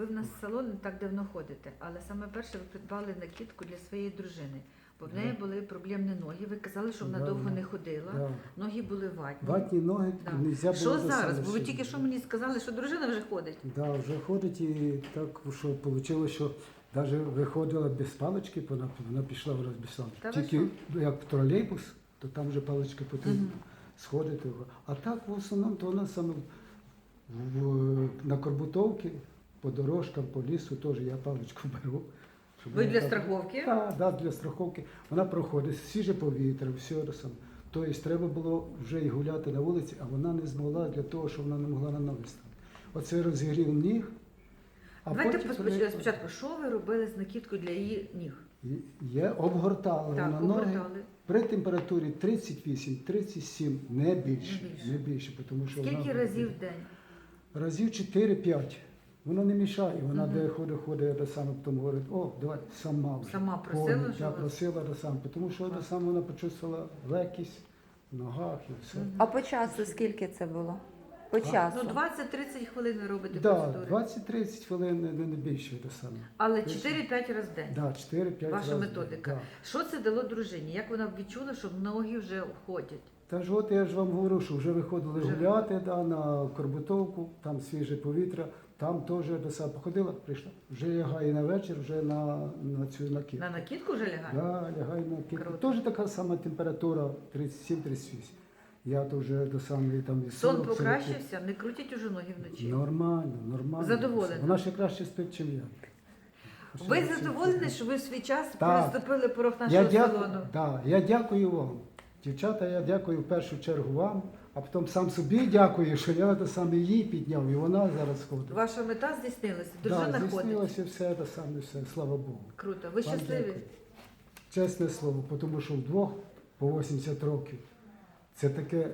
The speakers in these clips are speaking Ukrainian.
Ви в нас в салон не так давно ходите, але саме перше ви придбали накидку для своєї дружини, бо в неї були проблемні ноги. Ви казали, що вона Да, довго да. не ходила, Да. ноги були ватні. Ватні ноги Да. нельзя було Що до зараз? Бо ви тільки що мені сказали, що дружина вже ходить. Да, вже ходить і так, що вийшло, що навіть виходила без палички, вона, вона пішла в розбісала. Та ви Тільки як в тролейбус, то там вже палички потрібно сходити. А так в основному то вона саме в, в- на Корбутовці, по дорожкам, по лісу теж я паличку беру. щоб Ви вона для так- страховки? Так, да, для страховки. Вона проходить свіже повітря, все саме. Тобто треба було вже і гуляти на вулиці, а вона не змогла для того, що вона не могла на ноги стати. Оце розігрів ніг. А Давайте потім поспоч- спочатку, що ви робили з накидкою для її ніг? є обгортали Так, на ноги обгортали. при температурі 38-37, не більше. Не більше. Тому що Скільки вона разів в день? разів 4-5. Воно не мішає. Вона де ходить, ходить, де саме потім говорить, о, давай сама вже. Сама просила, Ходить, що Я просила де саме, тому що Клас. саме вона почувствувала легкість в ногах і все. А по часу скільки це було? По часу. Ну, 20-30 хвилин ви робите Да, процедури. 20-30 хвилин, не, не більше те саме. Але 4-5 разів в день. Да, 4-5 Ваша разів. методика. Да. Що це дало дружині? Як вона відчула, що ноги вже входять? Та ж от я ж вам говорю, що вже виходили гуляти да, на Корбутовку, там свіже повітря, там теж до себе походила, прийшла. Вже лягає на вечір, вже на, на цю накидку. На накидку вже лягає? Да, лягає на накидку. Теж така сама температура 37-38. Я то вже до самої там і Сон 40, 40. покращився, не крутять уже ноги вночі. Нормально, нормально. Задоволена? Вона ще краще спить, ніж я. Ви задоволені, що ви в свій час Так. переступили порог Я нашого дякую, салону? да, я дякую вам. Дівчата, я дякую в першу чергу вам, а потім сам собі дякую, що я те саме її підняв, і вона зараз ходить. Ваша мета здійснилася, Да, дружина ходить. здійснилося все те саме, все, слава Богу. Круто. Ви Вам щасливі? дякую. Чесне слово, тому що вдвох по 80 років це таке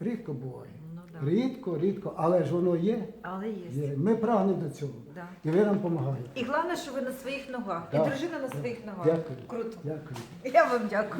рідко буває. Ну да. Рідко, рідко, але ж воно є. Але є. є. Ми прагнемо до цього. Да. І ви нам допомагаєте. І головне, що ви на своїх ногах. Да. І дружина на своїх ногах. Дякую. Круто. Дякую. Я вам дякую.